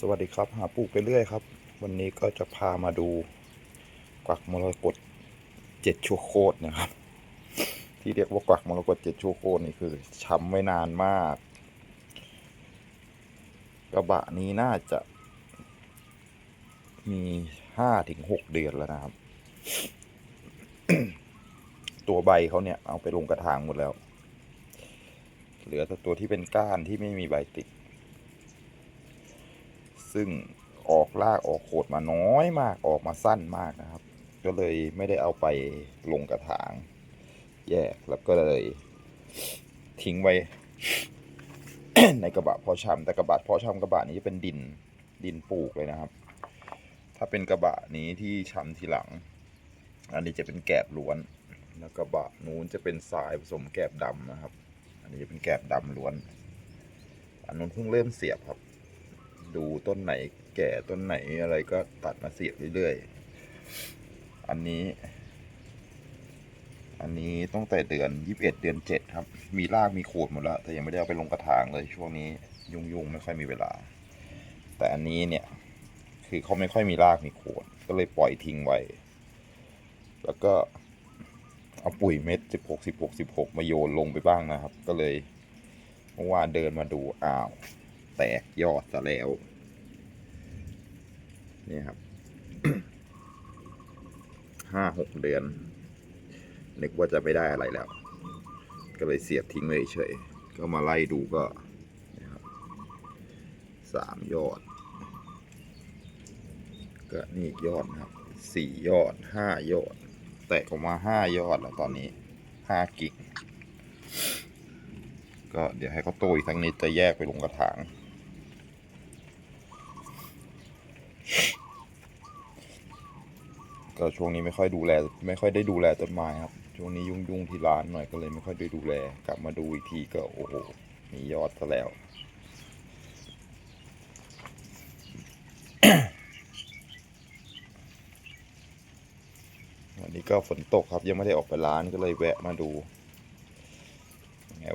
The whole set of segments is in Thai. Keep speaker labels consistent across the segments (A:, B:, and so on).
A: สวัสดีครับ หาปลูกไปเรื่อยครับ วันนี้ก็จะพามาดูกวักมรกตเจ็ดชั่วโคตรนะครับ ที่เรียกว่ากวักมรกตเจ็ดชั่วโคตรนี่คือช้ำไว้นานมาก กระบะนี้น่าจะ มีห้าถึงหกเดือนแล้วนะครับ ตัวใบเขาเนี่ยเอาไปลงกระถางหมดแล้ว เหลือแต่ตัวที่เป็นก้านที่ไม่มีใบติด ซึ่งออกลากออกโขดมาน้อยมากออกมาสั้นมากนะครับ ก็เลยไม่ได้เอาไปลงกระถาง แยกแล้วก็เลยทิ้งไว้ ในกระบะพาะชำแต่กระบะพาะชำกระบะนี้จะเป็นดินดินปลูกเลยนะครับ ถ้าเป็นกระบะนี้ที่ชำทีหลัง อันนี้จะเป็นแกบล้วน แล้วกระบะนู้นจะเป็นทรายผสมแกบดำนะครับ อันนี้จะเป็นแกบดำล้วน อันนู้นเพิ่งเริ่มเสียบครับ ดูต้นไหนแก่ต้นไหนอะไรก็ตัดมาเสียบเรื่อยๆ อันนี้ อันนี้ตั้งแต่เดือนยี่สิบเอ็ดเดือนเจ็ดครับ มีรากมีโขดหมดแล้วแต่ยังไม่ได้เอาไปลงกระถางเลยช่วงนี้ยุ่งๆ ไม่ค่อยมีเวลา แต่อันนี้เนี่ย คือเขาไม่ค่อยมีรากมีโขดก็เลยปล่อยทิ้งไว้ แล้วก็เอาปุ๋ยเม็ดสิบหกสิบหกสิบหกมาโยนลงไปบ้างนะครับ ก็เลยเมื่อวานเดินมาดูอ้าว แตกยอดซะแล้วนี่ครับห้าหกเดือน นึกว่าจะไม่ได้อะไรแล้ว ก็เลยเสียบทิ้งไว้เฉย ก็มาไล่ดูก็นครับสามยอด ก็นี่อีกยอดนะครับสี่ยอดห้ายอด แตกออกมาห้ายอดแล้วตอนนี้ห้ากิ่งก็เดี๋ยวให้เขาโตอีกทั้งนิดจะแยกไปลงกระถาง ก็ช่วงนี้ไม่ค่อยดูแล ไม่ค่อยได้ดูแลต้นไม้ครับ ช่วงนี้ยุ่งยุ่งๆที่ร้านหน่อยก็เลยไม่ค่อยได้ดูแล กลับมาดูอีกทีก็โอ้โห มียอดซะแล้ว วันนี้ก็ฝนตกครับยังไม่ได้ออกไปร้านก็เลยแวะมาดู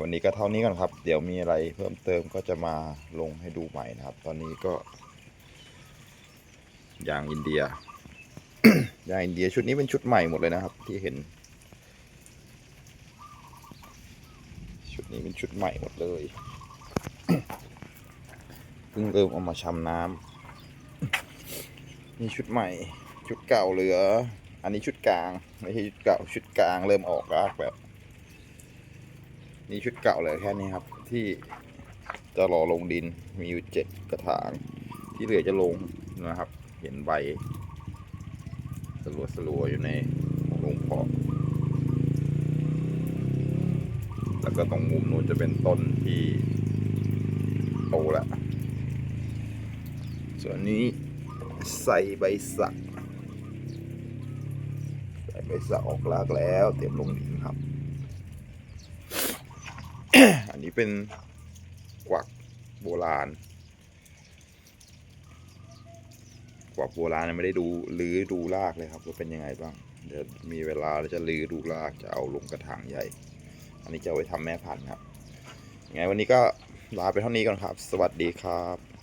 A: วันนี้ก็เท่านี้ก่อนครับ เดี๋ยวมีอะไรเพิ่มเติมก็จะมาลงให้ดูใหม่นะครับ ตอนนี้ก็ยางอินเดีย ยาอินเดียชุดนี้เป็นชุดใหม่หมดเลยนะครับ ที่เห็น ชุดนี้เป็นชุดใหม่หมดเลยเพิ่งเริ่มเอามาชำน้ำนี่ชุดใหม่ ชุดเก่าเหลือ อันนี้ชุดกลางไม่ใช่ชุดเก่าชุดกลางเริ่มออกรากแบบนี่ชุดเก่าเลยแค่นี้ครับ ที่จะรอลงดินมีอยู่เจ็ดกระถาง ที่เหลือจะลงนะครับ เห็นใบ ลัวสลัวๆอยู่ในโรงพาะแล้วก็ตรงมุมนู้นจะเป็นต้นที่โตแล้วส่วนนี้ใส่ใบสัก ใส่ใบสักออกรากแล้ว เตรียมลงดินครับ อันนี้เป็นกวักโบราณ กว่าโบราณไม่ได้ดูลื้อดูรากเลยครับว่าเป็นยังไงบ้าง เดี๋ยวมีเวลาเราจะลื้อดูรากจะเอาลงกระถางใหญ่ อันนี้จะเอาไว้ทำแม่พันธุ์ครับยังไงวันนี้ก็ลาไปเท่านี้ก่อนครับ สวัสดีครับ